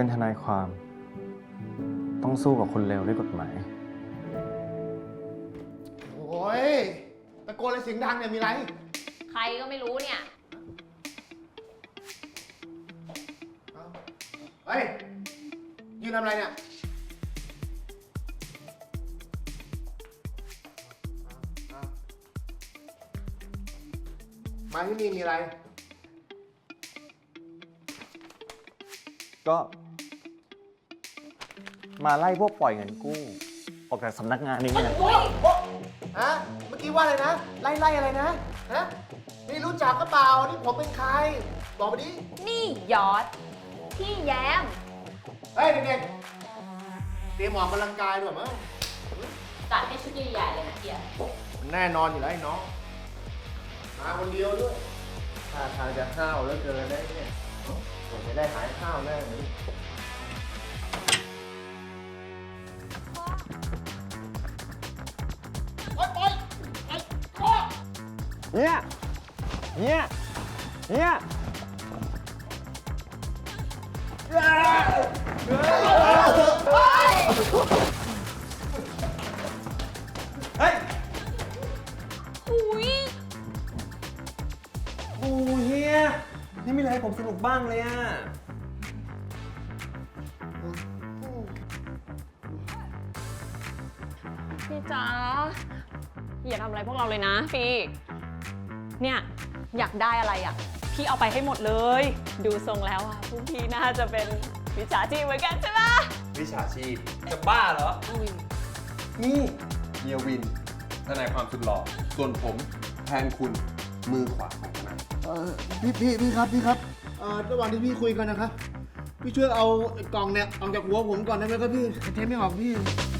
เป็นทนายความ ต้องสู้กับคนเลวด้วยกฎหมาย โอ้ยตะโกนอะไรเสียงดังเนี่ยมีไร ใครก็ไม่รู้เนี่ย เฮ้ย ยืนทำอะไรเนี่ย มาที่นี่มีอะไร ก็ มาไล่พวกปล่อยเงินกู้ ออกจากสำนักงานนี้ไงโอ้โอ้ฮะ เมื่อกี้ว่าอะไรนะ ไล่ไล่อะไรนะ ฮะ นี่รู้จักก็เปล่า นี่ผมเป็นใคร บอกมาดิ นี่ยอด พี่แย้ม เฮ้ยเด็กๆเตรียมออกกำลังกายด้วยมั้งจัดให้ชุดใหญ่ๆเลยนะเกียร์แน่นอนอยู่แล้วไอ้น้อง มาคนเดียวด้วยท่าทางจะห้าวเหลือเกินได้เนี่ยผมจะได้หายห้าวแน่เลย เนี่ยเนี่ยเนี่ยเฮ้ยอุ้ยโอ้เฮียนี่มีอะไรให้ผมสนุกบ้างเลยอะ พี่จ๋าอย่าทำอะไรพวกเราเลยนะฟี เนี่ยอยากได้อะไรอะ พี่เอาไปให้หมดเลย ดูทรงแล้วอะพวกพี่น่าจะเป็นวิชาชีพเหมือนกันใช่ปะวิชาชีพจะบ้าเหรอนี่เฮียวินทนายความสุดหล่อส่วนผมแทนคุณมือขวาของทนายเออพี่พี่พี่ครับพี่ครับเอ่อระหว่างที่พี่คุยกันนะครับ พี่ช่วยเอาไอ้กล่องเนี่ยออกจากหัวผมก่อนได้ไหมครับพี่เทไม่ออกพี่โอ้โห